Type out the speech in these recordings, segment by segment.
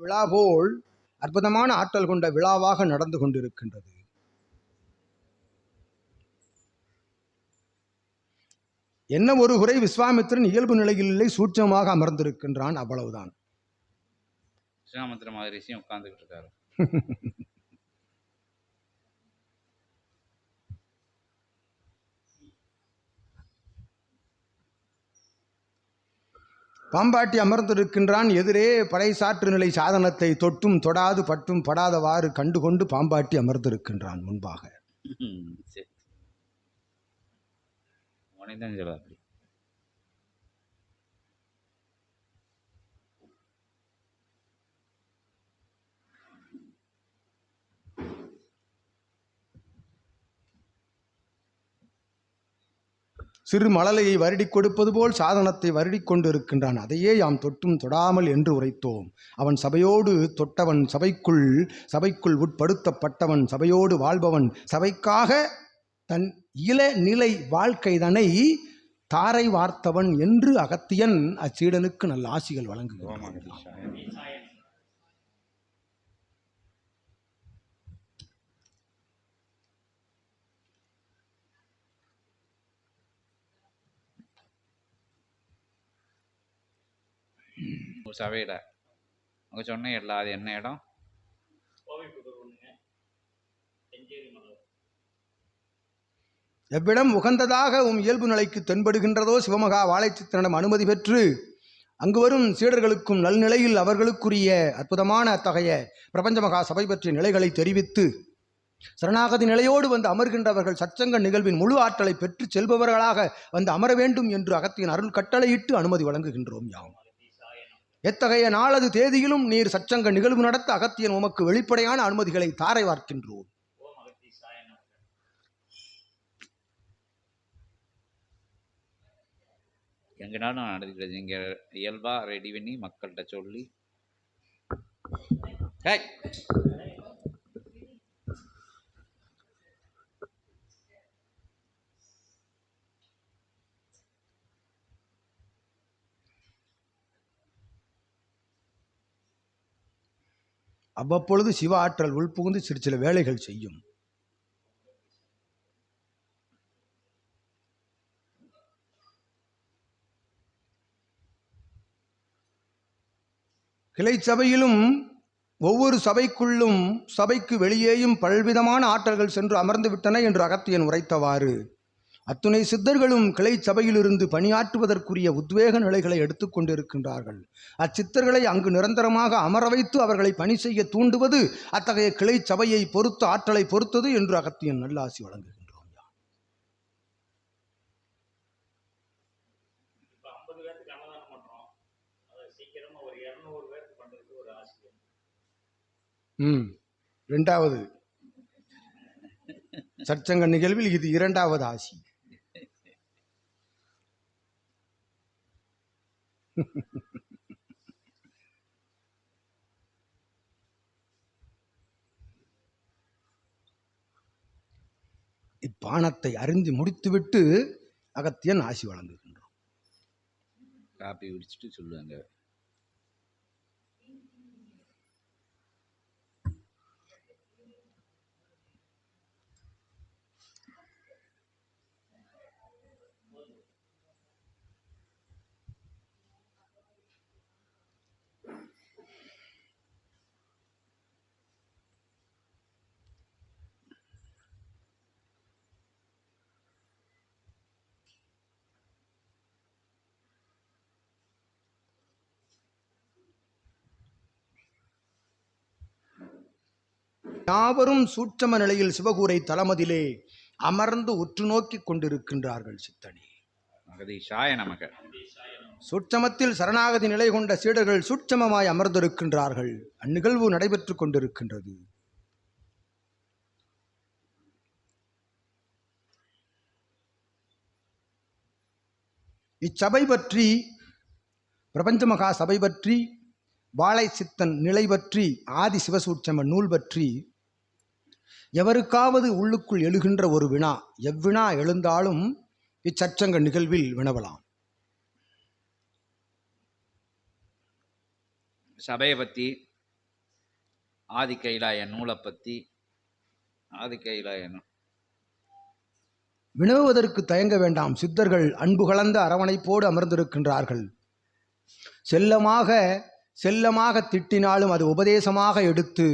விழா போல் அற்புதமான ஆற்றல் கொண்ட விழாவாக நடந்து கொண்டிருக்கின்றது. என்ன ஒரு குறை விஸ்வாமித்திரன் இயல்பு நிலையில் இல்லை சூட்சமாக அமர்ந்திருக்கின்றான் அவ்வளவுதான். விஸ்வாமித்திர மகரிஷியும் உட்காந்துக்கிட்டு இருக்காரு. பாம்பாட்டி அமர்ந்திருக்கின்றான். எதிரே படைசாற்று நிலை சாதனத்தை தொட்டும் தொடாது பட்டும் படாதவாறு கண்டுகொண்டு பாம்பாட்டி அமர்ந்திருக்கின்றான் முன்பாக ம், சரி உனக்கு தான் சொல்ல அப்படி சிறு மழலையை வருடிக் கொடுப்பது போல் சாதனத்தை வருடி கொண்டிருக்கின்றான். அதையே யாம் தொட்டும் தொடாமல் என்று உரைத்தோம். அவன் சபையோடு தொட்டவன் சபைக்குள் சபைக்குள் உட்படுத்தப்பட்டவன் சபையோடு வாழ்பவன் சபைக்காக தன் இளநிலை வாழ்க்கைதனை தாரை வார்த்தவன் என்று அகத்தியன் அச்சீடனுக்கு நல்ல ஆசிகள் வழங்குகிறான் ஓமகதீஷாய சபையில் சொன்ன எல்லா அது என்ன இடம்? எவ்விடம் உகந்ததாக உம் இயல்பு நிலைக்கு தென்படுகின்றதோ சிவமகா வாழைச்சித்தனிடம் அனுமதி பெற்று அங்கு வரும் சீடர்களுக்கும் நல்நிலையில் அவர்களுக்குரிய அற்புதமான அத்தகைய பிரபஞ்ச மகா சபை பற்றிய நிலைகளை தெரிவித்து சரணாகதி நிலையோடு வந்து அமர்கின்றவர்கள் சச்சங்க நிகழ்வின் முழு ஆற்றலை பெற்று செல்பவர்களாக வந்து அமர வேண்டும் என்று அகத்தியின் அருள் கட்டளையிட்டு அனுமதி வழங்குகின்றோம் யாம். எத்தகைய நாளது தேதியிலும் நீர் சச்சங்க நிகழ்வு நடத்த அகத்தியன் உமக்கு வெளிப்படையான அனுமதிகளை தாரை வார்க்கின்றோம். எங்கனாலும் நடந்துக்கிறது? இங்கே இயல்பாக ரெடி பண்ணி மக்கள்கிட்ட சொல்லி. அவ்வப்பொழுது சிவ ஆற்றல் உள்புகுந்து சிறு சில வேலைகள் செய்யும். கிளை சபையிலும் ஒவ்வொரு சபைக்குள்ளும் சபைக்கு வெளியேயும் பல்விதமான ஆற்றல்கள் சென்று அமர்ந்து விட்டன என்று அகத்தியன் உரைத்தவாறு. அத்துணை சித்தர்களும் கிளை சபையிலிருந்து பணியாற்றுவதற்குரிய உத்வேக நிலைகளை எடுத்துக்கொண்டிருக்கின்றார்கள் அச்சித்தர்களை அங்கு நிரந்தரமாக அமர வைத்து அவர்களை பணி செய்ய தூண்டுவது அத்தகைய கிளை சபையை பொறுத்து ஆற்றலை பொறுத்தது என்று அகத்தியன் நல்லாசி வழங்குகின்றோம் ம். ரெண்டாவது. சற்சங்க நிகழ்வில் இது இரண்டாவது ஆசி. இப்பானத்தை அறிந்து முடித்துவிட்டு அகத்தியன் ஆசி வழங்குகின்றோம் காப்பி குடிச்சிட்டு சொல்லுவாங்க. யாவரும் சூட்சம நிலையில் சிவகூரை தளமதிலே அமர்ந்து உற்று நோக்கிக் கொண்டிருக்கின்றார்கள் சித்தனி. மகதீஷாய சூட்சமத்தில் சரணாகதி நிலை கொண்ட சீடர்கள் சூட்சமமாய் அமர்ந்திருக்கின்றார்கள். அந்நிகழ்வு நடைபெற்றுக் கொண்டிருக்கின்றது. இச்சபை பற்றி பிரபஞ்ச மகா சபை பற்றி வாழை சித்தன் நிலை பற்றி ஆதி சிவசூட்சம நூல் பற்றி எவருக்காவது உள்ளுக்குள் எழுகின்ற ஒரு வினா எவ்வினா எழுந்தாலும் இச்சச்சங்க நிகழ்வில் வினவலாம். சபையை பற்றி ஆதி கைலாய நூலை பற்றி ஆதி கைலாய நூல் வினவுவதற்கு தயங்க வேண்டாம். சித்தர்கள் அன்பு கலந்த அரவணைப்போடு அமர்ந்திருக்கின்றார்கள். செல்லமாக செல்லமாக திட்டினாலும் அது உபதேசமாக எடுத்து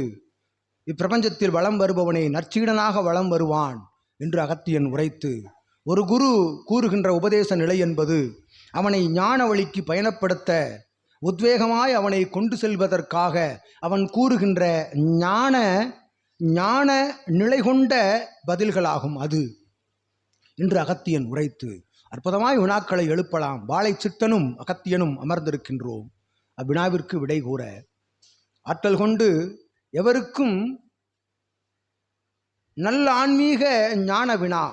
இப்பிரபஞ்சத்தில் வலம் வருபவனை நற்சீடனாக வலம் வருவான் என்று அகத்தியன் உரைத்து ஒரு குரு கூறுகின்ற உபதேச நிலை என்பது அவனை ஞான வழிக்கு பயணப்படுத்த உத்வேகமாய் அவனை கொண்டு செல்வதற்காக அவன் கூறுகின்ற ஞான ஞான நிலை கொண்ட பதில்களாகும் அது என்று அகத்தியன் உரைத்து அற்புதமாய் வினாக்களை எழுப்பலாம். வாழை சித்தனும் அகத்தியனும் அமர்ந்திருக்கின்றோம். அவ்வினாவிற்கு விடை கூற ஆற்றல் கொண்டு எவருக்கும் நல்ல ஆன்மீக ஞான வினா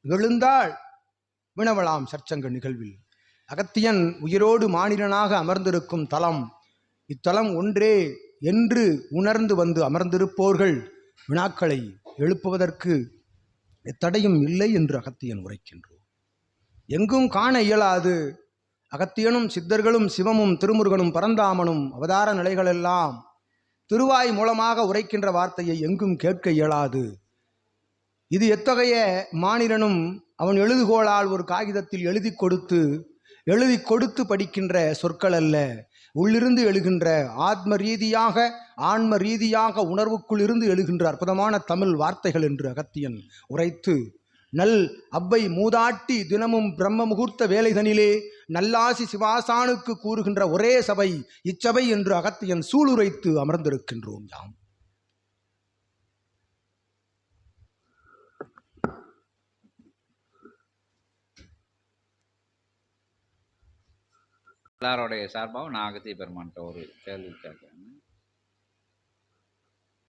எழுந்தால் வினவலாம் சற்சங்க நிகழ்வில். அகத்தியன் உயிரோடு மாநிலனாக அமர்ந்திருக்கும் தலம். இத்தலம் ஒன்றே என்று உணர்ந்து வந்து அமர்ந்திருப்போர்கள் வினாக்களை எழுப்புவதற்கு எத்தடையும் இல்லை என்று அகத்தியன் உரைக்கின்றோம் எங்கும் காண இயலாது. அகத்தியனும் சித்தர்களும் சிவமும் திருமுருகனும் பரந்தாமனும் அவதார நிலைகளெல்லாம் திருவாய் மூலமாக உரைக்கின்ற வார்த்தையை எங்கும் கேட்க இயலாது. இது எத்தகைய மாநிலனும் அவன் எழுதுகோளால் ஒரு காகிதத்தில் எழுதி கொடுத்து எழுதி கொடுத்து படிக்கின்ற சொற்கள் அல்ல. உள்ளிருந்து எழுகின்ற ஆத்ம ரீதியாக ஆன்ம ரீதியாக உணர்வுக்குள் இருந்து எழுகின்ற அற்புதமான தமிழ் வார்த்தைகள் என்று அகத்தியன் உரைத்து நல் அவ்வை மூதாட்டி தினமும் பிரம்ம முகூர்த்த வேலைதனிலே நல்லாசி சிவாசானுக்கு கூறுகின்ற ஒரே சபை இச்சபை என்று அகத்தியன் சூளுரைத்து அமர்ந்திருக்கின்றோம் யாம். எல்லாருடைய சார்பாகவும் நான் அகத்திய பெருமான்கிட்ட ஒரு கேள்வி கேட்குறேன்.